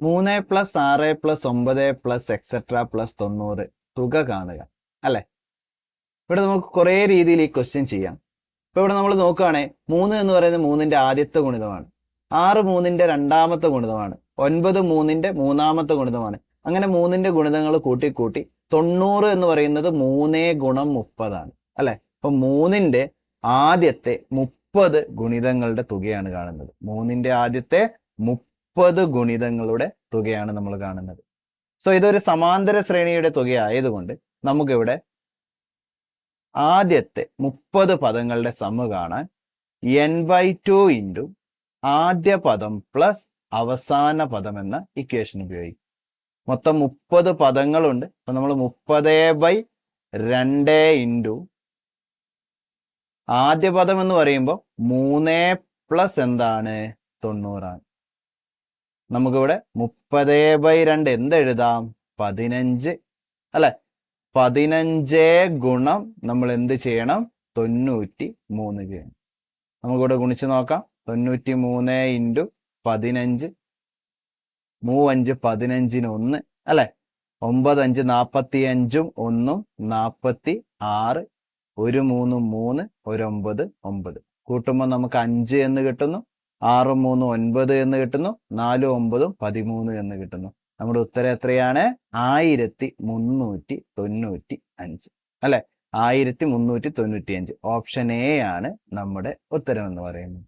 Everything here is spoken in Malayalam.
മൂന്ന് പ്ലസ് ആറ് പ്ലസ് ഒമ്പത് പ്ലസ് എക്സെട്ര പ്ലസ് തൊണ്ണൂറ്. തുക കാണുക അല്ലെ? ഇവിടെ നമുക്ക് കുറേ രീതിയിൽ ഈ ക്വസ്റ്റ്യൻ ചെയ്യാം. ഇപ്പൊ ഇവിടെ നമ്മൾ നോക്കുകയാണെങ്കിൽ മൂന്ന് എന്ന് പറയുന്നത് മൂന്നിന്റെ ആദ്യത്തെ ഗുണിതമാണ്. ആറ് മൂന്നിന്റെ രണ്ടാമത്തെ ഗുണിതമാണ്. ഒൻപത് മൂന്നിന്റെ മൂന്നാമത്തെ ഗുണിതമാണ്. അങ്ങനെ മൂന്നിന്റെ ഗുണിതങ്ങൾ കൂട്ടി കൂട്ടി തൊണ്ണൂറ് എന്ന് പറയുന്നത് മൂന്നേ ഗുണം മുപ്പതാണ് അല്ലെ? അപ്പൊ മൂന്നിന്റെ ആദ്യത്തെ മുപ്പത് ഗുണിതങ്ങളുടെ തുകയാണ് കാണുന്നത്. മൂന്നിന്റെ ആദ്യത്തെ മുപ്പത് ഗുണിതങ്ങളുടെ തുകയാണ് നമ്മൾ കാണുന്നത്. സോ ഇതൊരു സമാന്തര ശ്രേണിയുടെ തുകയായതുകൊണ്ട് നമുക്കിവിടെ ആദ്യത്തെ മുപ്പത് പദങ്ങളുടെ സമ്മ് കാണാൻ എൻ ബൈ ടു ഇന്റു ആദ്യ പദം പ്ലസ് അവസാന പദം എന്ന ഇക്വേഷൻ ഉപയോഗിക്കും. മൊത്തം മുപ്പത് പദങ്ങളുണ്ട്. അപ്പൊ നമ്മൾ മുപ്പത് ബൈ രണ്ട് ഇന്റു ആദ്യ പദം എന്ന് പറയുമ്പോൾ മൂന്ന് പ്ലസ് എന്താണ്? തൊണ്ണൂറാണ്. നമുക്കിവിടെ മുപ്പത് ബൈ രണ്ട് എന്തെഴുതാം? പതിനഞ്ച്. അല്ലെ? പതിനഞ്ച് ഗുണം നമ്മൾ എന്ത് ചെയ്യണം? തൊണ്ണൂറ്റി മൂന്ന് ചെയ്യണം. നമുക്കിവിടെ ഗുണിച്ച് നോക്കാം. തൊണ്ണൂറ്റി മൂന്ന് ഇന്റു പതിനഞ്ച്. മൂവഞ്ച് പതിനഞ്ചിന് ഒന്ന്. അല്ലെ? ഒമ്പതഞ്ച് നാൽപ്പത്തി അഞ്ചും ഒന്നും നാൽപ്പത്തി ആറ്. ഒരു മൂന്നും മൂന്ന് ഒരു ഒമ്പത് ഒമ്പത്. കൂട്ടുമ്പോൾ നമുക്ക് അഞ്ച് എന്ന് കിട്ടുന്നു. ആറും മൂന്ന് ഒൻപത് എന്ന് കിട്ടുന്നു. നാല് ഒമ്പതും പതിമൂന്ന് എന്ന് കിട്ടുന്നു. നമ്മുടെ ഉത്തരം എത്രയാണ്? ആയിരത്തി മുന്നൂറ്റി തൊണ്ണൂറ്റി അഞ്ച്. അല്ലെ? ആയിരത്തി മുന്നൂറ്റി തൊണ്ണൂറ്റി അഞ്ച്. ഓപ്ഷൻ എ ആണ് നമ്മുടെ ഉത്തരം എന്ന് പറയുന്നത്.